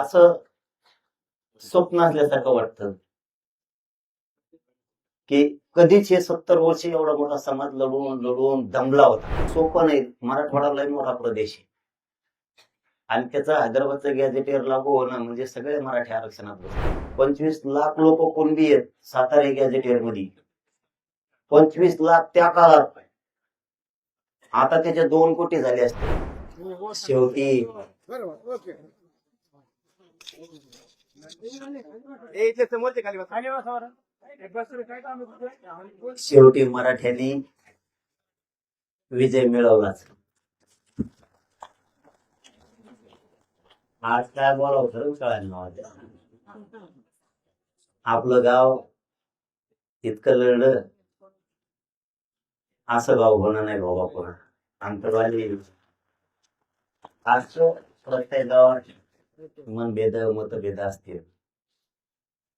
असं स्वप्न असल्यासारखं वाटतं. की कधीच हे सत्तर वर्ष एवढा मोठा समाज लढून लढून दमला होता. सोपं नाही. मराठवाडा लय मोठा प्रदेश आहे. आणि त्याचा हैदराबादचं गॅजेटियर लागू होणं म्हणजे सगळे मराठी आरक्षणात बसले पंचवीस लाख लोक कुणबी आहेत सातारा गॅझेटियरमध्ये पंचवीस लाख त्या काळात. आता त्याच्या दोन कोटी झाले असते. शेवटी. इथले समोरचे खाली बसा. खाली बसा? शेवटी मराठ्यांनी विजय मिळवलाच. आज काय बोलावं खरं कळायला आपलं गाव इतकं लढलं असं गाव होणं नाही बाबा पुन्हा अंतरवाली असं प्रत्येक गावात मनभेद मतभेद असतील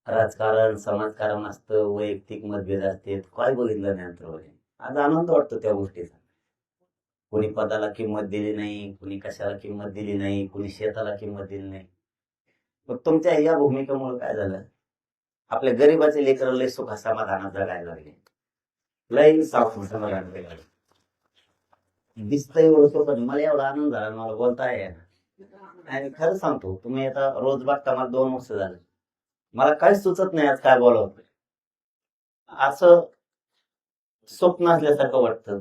राजकारण समाजकारण असतं वैयक्तिक मतभेद असतात काय बघितलं नाही आज आनंद वाटतो त्या गोष्टीचा. कोणी पदाला किंमत दिली नाही कोणी कशाला किंमत दिली नाही कोणी शेताला किंमत दिली नाही. मग तुमच्या या भूमिकेमुळे काय झालं? आपल्या गरीबाचे लेकर लय सुख समाधानात जगायला लागले. लय साफ समाधान दिसतंय ओळखतो मला एवढा आनंद झाला मला बोलता येईना. आणि खरं सांगतो तुम्ही आता रोज बघता मला दोन वर्ष झाले. मला काहीच सुचत नाही आज काय बोलावं असं स्वप्न असल्यासारखं वाटतं.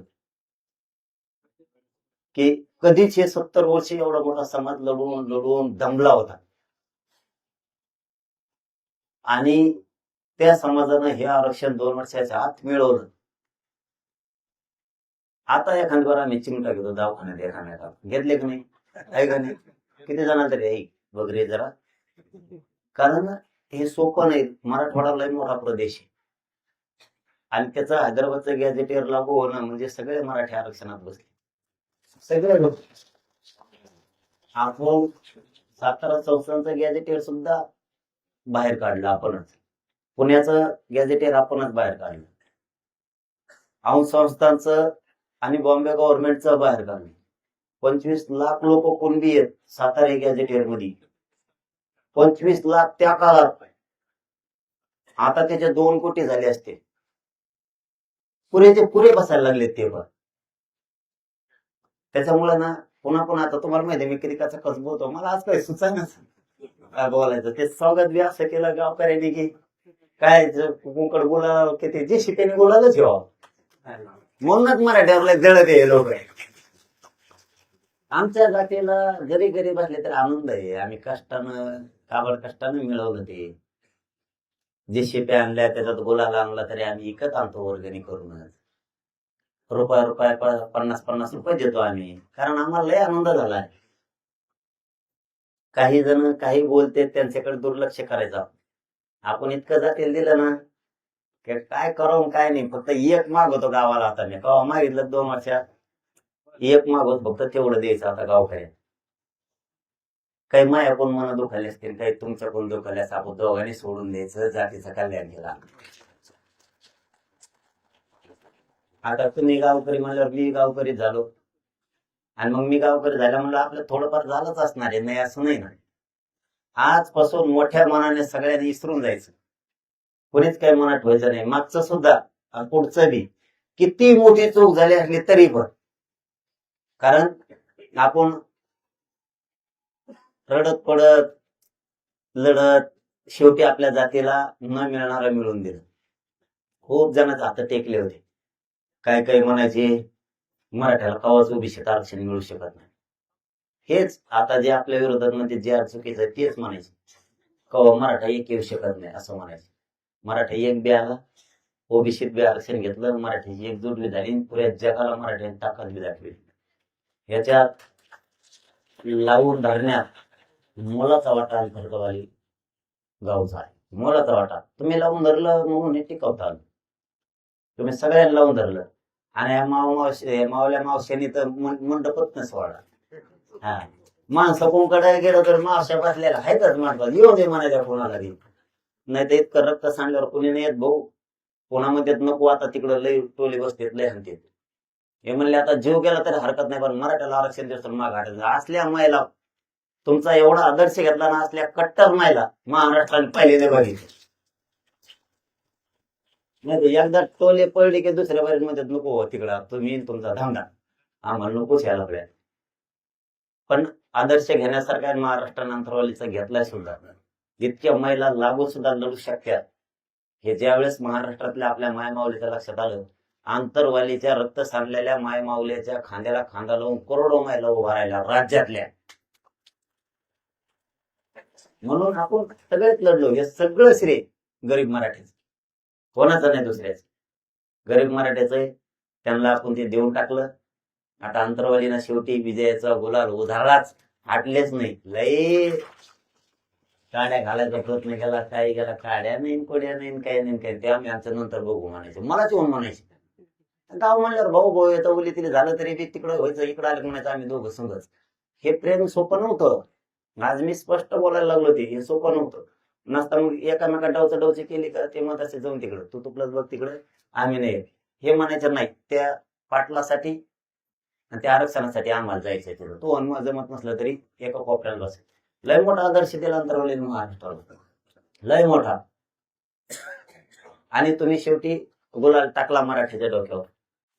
की कधीच हे सत्तर वर्ष एवढा मोठा समाज लढून लढवून दमला होता. आणि त्या समाजानं हे आरक्षण दोन वर्षाच्या आत मिळवलं. आता एखाद्या आम्ही चिमटा घेतो दवाखान्यात एखाद्या घेतले की नाही? आहे का नाही? किती जणांना तरी आहे वगैरे जरा. कारण हे सोपं नाही. मराठवाडा लय मोठा प्रदेश आहे. आणि त्याचा हैदराबादचं गॅजेटियर लागू होणं म्हणजे सगळे मराठी आरक्षणात बसले. सगळे लोक. आपण सातारा संस्थांचं गॅजेटियर सुद्धा बाहेर काढलं आपणच. पुण्याचं गॅजेटियर आपणच बाहेर काढलं. औंध संस्थांचं आणि बॉम्बे गव्हर्नमेंटचं बाहेर काढलं. पंचवीस लाख लोक कुणबी आहेत सातारा गॅझेटियरमध्ये पंचवीस लाख त्या काळात आता त्याचे दोन कोटी झाले असते. पुरेचे पुरे बसायला लागले ते पण. त्याच्यामुळे ना पुन्हा पुन्हा आता तुम्हाला माहिती आहे, मी कधी कसा कस बोलतो. मला आज काही सुचायना काय बोलायचं? ते स्वागत बी असं केलं गावकऱ्यांनी की काय कुंकड बोला किती जे शिकायने बोलायला ठेवा म्हणूनच मराठ्यावर जळत आहे लोक. आमच्या जातीला जरी गरीब असले तरी आनंद आहे. आम्ही कष्टानं काबड कष्टानं मिळवलं ते. जे शेप्या आणल्या त्याच्यात गुलाल आणला तरी आम्ही विकत आणतो वर्गणी करूनच. रुपया रुपया पन्नास पन्नास रुपये देतो आम्ही. कारण आम्हाला लय आनंद झालाय काही जण काही बोलते त्यांच्याकडे दुर्लक्ष करायचं. आपण इतकं जातील दिलं ना की काय करावं काय नाही. फक्त एक मागवतो गावाला आता मी. कवा मागितलं दोन वर्षात? एक मागून फक्त तेवढं द्यायचं आता गावकऱ्यात काही माया कोण मना दुखाले असतील काही तुमच्या कोण दुखाले असं आपण दोघांनी सोडून द्यायचं जातीचं कल्याण केला. आता तुम्ही गावकरी म्हणल्यावर मी गावकरी झालो. आणि मग मी गावकरी झाल्या म्हणलं आपलं थोडंफार झालंच असणार आहे नाही असं नाही ना. आजपासून मोठ्या मनाने सगळ्यांनी विसरून जायचं. कोणीच काही मनात व्हायचं नाही. मागचं सुद्धा आणि पुढचं बी. किती मोठी चूक झाली असली तरी पण. कारण आपण रडत पडत लढत शेवटी आपल्या जातीला न मिळणारा मिळून दिलं. खूप जणांचे हात टेकले होते. काय काय म्हणायचे मराठ्याला कवाच ओबीसीत आरक्षण मिळू शकत नाही. हेच आता जे आपल्या विरोधात म्हणजे जे चुकीचं आहे तेच म्हणायचे. कवा मराठा एक येऊ शकत नाही असं म्हणायचे. मराठा एक बी आला ओबीसीत बी आरक्षण घेतलं मराठीची एक जोडली झाली पुऱ्या जगाला मराठ्याने ताकद बी दाखवली. याच्यात लावून धरण्यात मोलाचा वाटा आणि खडकवाली गावचा आहे मोलाचा वाटा. तुम्ही लावून धरलं म्हणून हे टिकवता तुम्ही सगळ्यांनी लावून धरलं. आणि या माव मावशी मावल्या मावश्यानी तर मन- मंडपच नाही हा. माणसं कोणकडे गेलं तर मावश्या बसलेल्या आहेतच म्हणतात येऊ दे म्हणायच्या कोणाला नाही तर इतकं रक्त सांडल्यावर कोणी नाही येत भाऊ. कोणामध्ये नको आता तिकडं लय टोली बसतेत लय हनतेत हे म्हणले आता जीव गेला तरी हरकत नाही पण मराठ्याला आरक्षण देतो माग हटायचं असल्या महिला तुमचा एवढा आदर्श घेतला ना असल्या कट्टर मायला महाराष्ट्राने पहिले नाही बघितले. नाही एकदा टोले पडले की दुसऱ्या बारीत मध्ये नको हो तिकडं तुम्ही तुमचा धंदा आम्हाला नकोच यायला लागल्या पण आदर्श घेण्यासारखा महाराष्ट्र अंतरवालीचा घेतलाय सुद्धा. इतक्या महिला लागू सुद्धा लढू शकतात. हे ज्यावेळेस महाराष्ट्रातल्या आपल्या मायमावलीच्या लक्षात आलं आंतरवालीच्या रक्त सांडलेल्या मायमावल्याच्या खांद्याला खांदा लावून करोडो मैला उभा राज्यातल्या. म्हणून आपण सगळेच लढलो. हे सगळं श्रेय गरीब मराठीच. कोणाचं नाही दुसऱ्याच. गरीब मराठ्याचं आहे त्यांना आपण ते देऊन टाकलं. आता आंतरवालीना शेवटी विजयाचा गुलाल उधारलाच हाटलेच नाही. लय काड्या घालायचा प्रयत्न केला काही केला काड्या नाही कोड्या नाही काय नाही काय ते आम्ही आमच्या नंतर बघू म्हणायचे. मलाच येऊन म्हणायचे. गाव म्हणल्यावर भाऊ भाऊ येतं उली तिला झालं तरी बी तिकडं व्हायचं इकडं आलं म्हणायचं आम्ही दोघं समजच हे प्रेम सोपं नव्हतं. आज मी स्पष्ट बोलायला लागलो ते हे सोपं नव्हतं. नसता मग एकामेका डावचं डावचे केले का ते मग असे जाऊन तिकडं तू तुपलंच बघ तिकडं आम्ही नाही हे म्हणायचं नाही. त्या पाटलासाठी आणि त्या आरक्षणासाठी आम्हाला जायचं तिथं. तो अनुमान जमत नसलं तरी एका कोपऱ्याला बसेल. लय मोठा आदर्श दिला अंतरवली महाराष्ट्राला लय मोठा. आणि तुम्ही शेवटी गुलाल टाकला मराठीच्या डोक्यावर.